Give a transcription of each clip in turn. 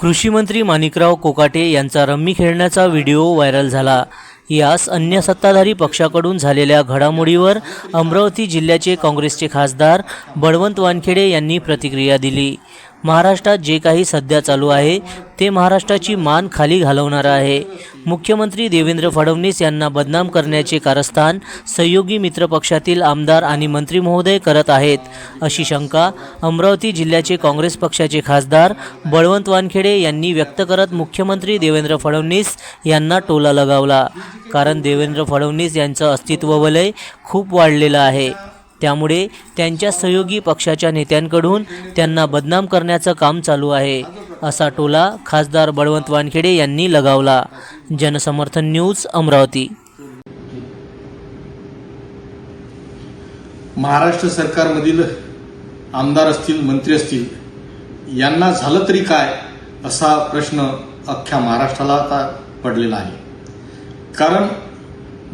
कृषीमंत्री माणिकराव कोकाटे यांचा रम्मी खेळण्याचा व्हिडिओ व्हायरल झाला. यास अन्य सत्ताधारी पक्षाकडून झालेल्या घडामोडीवर अमरावती जिल्ह्याचे काँग्रेसचे खासदार बळवंत वानखेडे यांनी प्रतिक्रिया दिली. महाराष्ट्रात जे काही सध्या चालू आहे ते महाराष्ट्राची मान खाली घालवणारं आहे. मुख्यमंत्री देवेंद्र फडणवीस यांना बदनाम करण्याचे कारस्थान सहयोगी मित्र पक्षातील आमदार आणि मंत्री महोदय करत आहेत. अशी शंका अमरावती जिल्ह्याचे काँग्रेस पक्षाचे खासदार बळवंत वानखेडे यांनी व्यक्त करत मुख्यमंत्री देवेंद्र फडणवीस यांना टोला लगावला. कारण देवेंद्र फडणवीस यांचं अस्तित्व वलय खूप वाढलेलं आहे. त्यामुळे त्यांच्या सहयोगी पक्षाच्या नेत्यांकडून त्यांना बदनाम करण्याचं काम चालू आहे असा टोला खासदार बळवंत वानखेडे यांनी लगावला. जनसमर्थन न्यूज अमरावती. महाराष्ट्र सरकारमधील आमदार असतील मंत्री असतील यांना झालं तरी काय असा प्रश्न अख्ख्या महाराष्ट्राला आता पडलेला आहे. कारण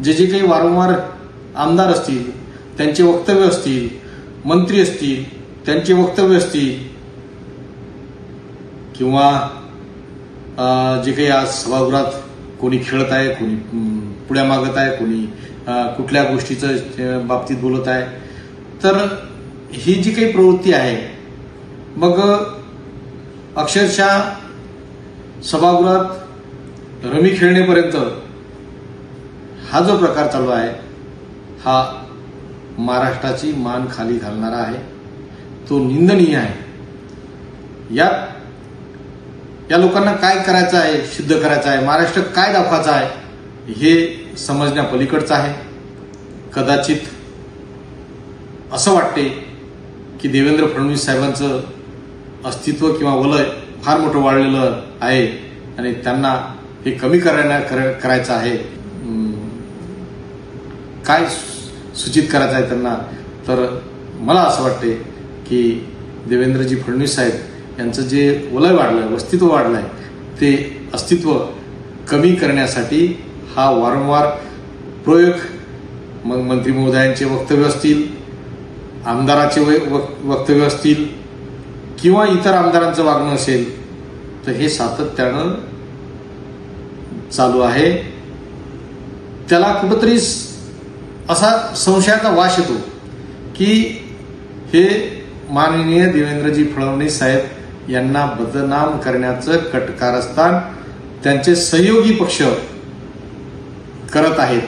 जे जे काही वारंवार आमदार असतील त्यांचे वक्तव्य असतील मंत्री असतील त्यांचे वक्तव्य असतील किंवा जे काही आज सभागृहात कोणी खेळत आहे कोणी पुढ्या मागत आहे कोणी कुठल्या गोष्टीचं बाबतीत बोलत आहे तर ही जी काही प्रवृत्ती आहे मग अक्षरशः सभागृहात रमी खेळणेपर्यंत हा जो प्रकार चालू आहे हा महाराष्ट्राची मान खाली घालणारा आहे. तो निंदनीय आहे. यात या लोकांना काय करायचं आहे सिद्ध करायचं आहे महाराष्ट्र काय दाखवायचं आहे हे समजण्या पलीकडचं आहे. कदाचित असं वाटते की देवेंद्र फडणवीस साहेबांचं अस्तित्व किंवा वलय फार मोठं वाढलेलं आहे आणि त्यांना हे कमी करायला कर- करायचं आहे. काय सूचित करायचं आहे त्यांना. तर मला असं वाटते की देवेंद्रजी फडणवीस साहेब यांचं जे वलय वाढलंय अस्तित्व वाढलंय ते अस्तित्व कमी करण्यासाठी हा वारंवार प्रयोग मग मंत्री महोदयांचे वक्तव्य असतील आमदाराचे वक्तव्य असतील किंवा इतर आमदारांचं वागणं असेल तर हे सातत्यानं चालू आहे. त्याला कुठंतरी असा संशयाचा वाश येतो की हे माननीय देवेंद्रजी फडणवीस साहेब यांना बदनाम करण्याचं कटकारस्थान त्यांचे सहयोगी पक्ष करत आहेत.